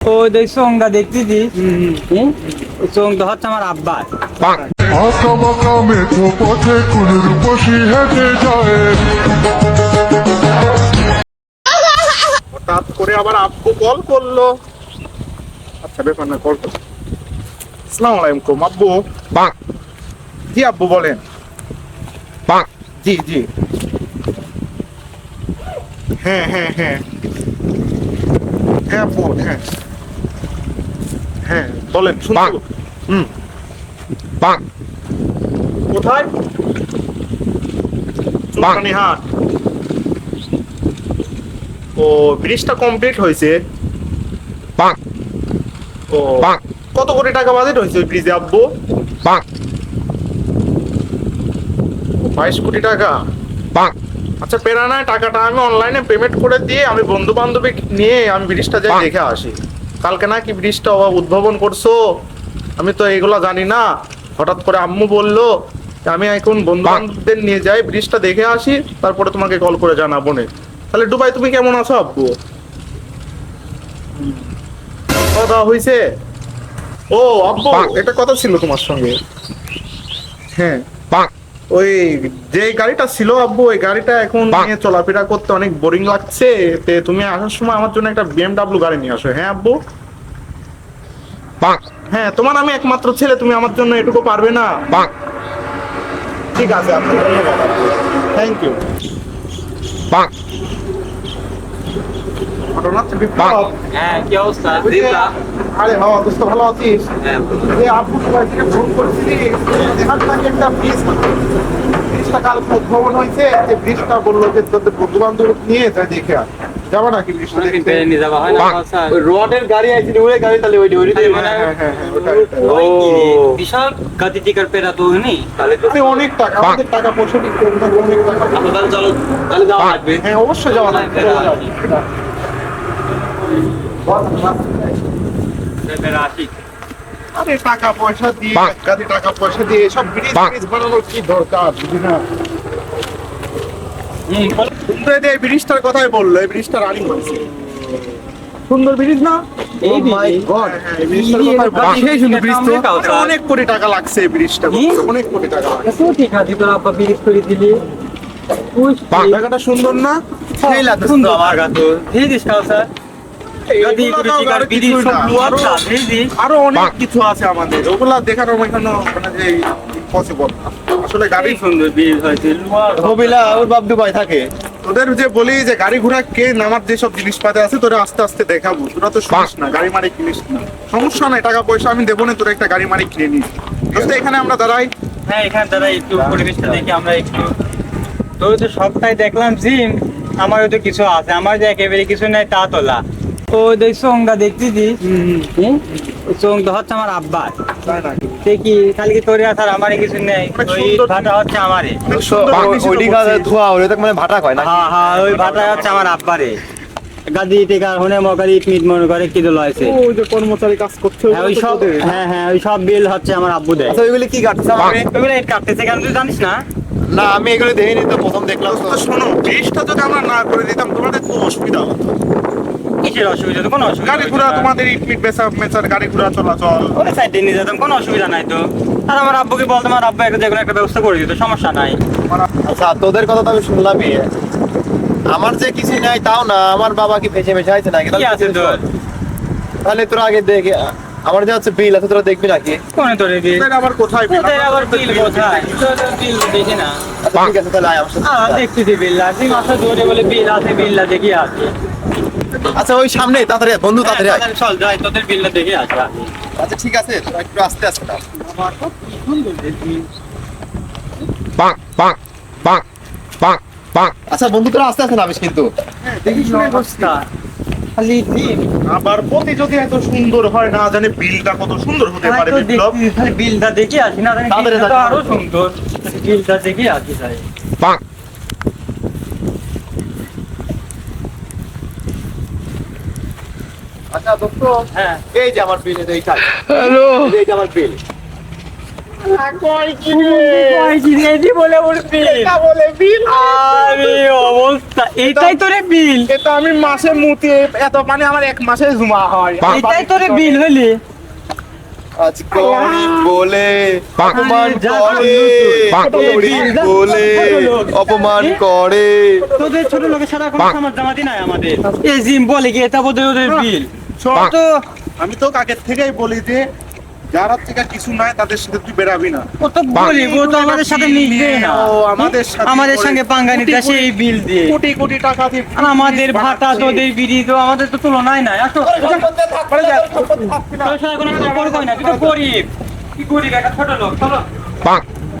ও দেখ সঙ্গা দেখতেছি। হুম? হচ্ছে আমার আব্বার। আঁকা মেঠো পথে কুলির বসি হেঁটে যায় হঠাৎ করে আবার আব্বু কল করল। আচ্ছা ব্যাপার না কল করো। আসসালামু আলাইকুম আব্বু। জি আব্বু বলেন। জি জি। হ্যাঁ হ্যাঁ হ্যাঁ। হ্যাঁ আব্বু হ্যাঁ। হ্যাঁ বলেন শুনছো হুম। কোথায়? চুলকানি হাট। ও ব্রিজটা কমপ্লিট হয়েছে। ও কত কোটি টাকা বাজেট হয়েছে ওই ব্রিজে আব্বু? বাইশ কোটি টাকা। আচ্ছা পেরা নাই টাকাটা আমি অনলাইনে পেমেন্ট করে দিয়ে আমি বন্ধু বান্ধবী নিয়ে আমি ব্রিজটা যাই দেখে আসি। কালকে নাকি ব্রিজটা অভাব উদ্ভাবন করছ? আমি তো এগুলো জানি না। হঠাৎ করে আম্মু বলল আমি এখন বন্ধু বান্ধবদের নিয়ে যাই ব্রিজটা দেখে আসি তারপরে তোমাকে কল করে জানাব নে। তাহলে ডুবাই তুমি কেমন আছো আব্বু? দাওয়া হয়েছে ও আব্বু এটা কথা ছিল তোমার সঙ্গে। হ্যাঁ। ওই যে গাড়িটা ছিল আব্বু ওই গাড়িটা এখন নিয়ে চলাফেরা করতে অনেক বোরিং লাগছে। তে তুমি আসার সময় আমার জন্য একটা বিএমডাব্লিউ গাড়ি নিয়ে আসো। হ্যাঁ আব্বু? হ্যাঁ তোমার আমি একমাত্র ছেলে তুমি আমার জন্য এটুকু পারবে না? ঠিক আছে থ্যাংক ইউ ঘটনা হ্যাঁ কি অবস্থা? আরে বাবা দোস্ত ভালো আছিস? এই আপু তোমার থেকে ফোন করছিলি দেখার নাকি একটা ব্রিজ ব্রিজটা কাল উদ্ভাবন হয়েছে যে ব্রিজটা বলল যে তোদের বন্ধু বান্ধব নিয়ে যা দেখে আয়। যাব নাকি ব্রিজটা দেখতে? নিয়ে যাওয়া হয় না রডের গাড়ি আছে ওই গাড়ি তাহলে ওই ওই হ্যাঁ হ্যাঁ বিশাল গতি টিকার পেরা তো তাহলে তো অনেক টাকা আমাদের টাকা পয়সা অনেক টাকা তাহলে চলো তাহলে যাওয়া লাগবে। হ্যাঁ অবশ্যই যাওয়া লাগবে আরে টাকা পয়সা দিয়ে গাড়ি টাকা পয়সা দিয়ে সব ব্রিজ ব্রিজ বানানোর কি দরকার বুঝি না সুন্দর এই ব্রিজটার কথাই বলল এই ব্রিজটা রানিং হয়েছে সুন্দর ব্রিজ না অনেক কোটি টাকা লাগছে এই ব্রিজটা অনেক কোটি টাকা লাগছে ঠিক আছে তোর আব্বা বিরিজ করে দিলি জায়গাটা সুন্দর না সেই লাগছে আমার কাছে এই দিস স্যার আরও অনেক কিছু আছে আমাদের। ওগুলা দেখানো এখানে মানে পসিবল আসলে গাড়ি সুন্দর হয়েছে ওর বাপ দুবাই থাকে। তোদের যে বলি যে গাড়ি ঘোড়া কে নামার যেসব জিনিসপাতি আছে তোরা আস্তে আস্তে দেখাবো। তোরা তো শুনিস না গাড়ি মারি কিনিস না। সমস্যা নাই টাকা পয়সা আমি দেবো না তোরা একটা গাড়ি মারি কিনে নিস। দোস্ত এখানে আমরা দাঁড়াই। হ্যাঁ এখানে দাদা একটু পরিবেশটা দেখি আমরা একটু। তোর তো সবটাই দেখলাম জিম আমারও তো কিছু আছে আমার যে একেবারে কিছু নাই তা তোলা ও দেখ সঙ্গা দেখতেছি। হুম? ওই সঙ্গটা হচ্ছে আমার আব্বার তাই সে কি খালি কি তোর আছে আর কিছু নেই? ওই সুন্দর। ভাটা হচ্ছে বলছিস। ধোয়া ওই তো মানে ভাটা কয় না হ্যাঁ হ্যাঁ ওই ভাটা হচ্ছে আমার আব্বারে। গাদি টেকার হনে মকারি ইট মনে করে কি দল হয়েছে। ও যে কর্মচারী কাজ করছে হ্যাঁ ওই সব হ্যাঁ হ্যাঁ ওই সব বিল হচ্ছে আমার আব্বু দেয় আচ্ছা ওইগুলি কি কাটছে আমি ওইগুলো কাটতেছে কেন তুই জানিস না? না আমি এগুলো দেখিনি তো প্রথম দেখলাম। তো শোনো ব্রিজটা যদি আমরা না করে দিতাম তোমাদের খুব অসুবিধা হতো। কিসের অসুবিধা? তো কোনো অসুবিধা গাড়ি ঘোড়া তোমাদের ইট মিট বেচা মেচার গাড়ি ঘোড়া চলাচল। ওই সাইড নিয়ে যেতাম কোনো অসুবিধা নাই তো। আর আমার আব্বুকে আমার আব্বু একটা যেকোনো একটা ব্যবস্থা করে দিত সমস্যা নাই। আচ্ছা তোদের কথা তো আমি শুনলামই। আমার যে কিছু নাই তাও না আমার বাবা কি ফেসে ফেসে আছে নাকি? কি আছে তোর? তাহলে তোরা আগে দেখে আমার যে হচ্ছে বিল আছে তোরা দেখবি নাকি? কোনে তোর বিল আবার কোথায় বিল? আবার বিল কোথায়? তোদের বিল দেখি না। আচ্ছা ঠিক আছে তাহলে আয় আমার সাথে। আহ দেখতেছি বিল্লা তুই মাথা জোরে বলে বিল আছে বিল্লা দেখি আছে। আচ্ছা ওই সামনে তাড়াতাড়ি আয়, বন্ধু তাড়াতাড়ি আয়। হ্যাঁ, চল যাই তোদের বিলটা দেখে আসা আচ্ছা ঠিক আছে একটু আস্তে আস্তে নাও। আচ্ছা বন্ধু তোরা আস্তে আস্তে নামিস কিন্তু। দেখি শুনে অবস্থা খালি দিন। আবার প্রতি যদি এত সুন্দর হয় না জানে বিলটা কত সুন্দর হতে পারে বিপ্লব। খালি বিলটা দেখে আসি না জানি তো। আরও সুন্দর। বিলটা দেখে আসি তাই। আচ্ছা দোস্ত হ্যাঁ। এই যে আমার বিল এইটা হ্যালো। এই যে আমার বিল বলে উঠবি এটা বলে বিল আরে অবস্থা এটাই তোরে বিল এটা আমি মাসে মুতি এত মানে আমার এক মাসে জমা হয়। এটাই তোরে বিল হলি। আজ গরিব বলে অপমান করে। বলে অপমান করে। তোদের ছোট লোকের সারা কোনো জামাতি নাই আমাদের। এই জিম বলে কি এটা বোধহয় ওদের বিল আমি তো আগের থেকেই বলি যে যারা থেকে কিছু নাই তাদের সাথে তুই বেরাবি না। ও তো বলি ও তো আমাদের সাথে মিশবে না। ও আমাদের সাথে আমাদের সঙ্গে পাঙ্গা নিতে আসে এই বিল দিয়ে। কোটি কোটি টাকা দিয়ে আর আমাদের ভাতা তোদের বিড়ি তো আমাদের তো তুলনায় নাই। আসো। করে যা। কোনো না। তুই তো গরিব। কি গরিব একটা ছোট লোক চলো।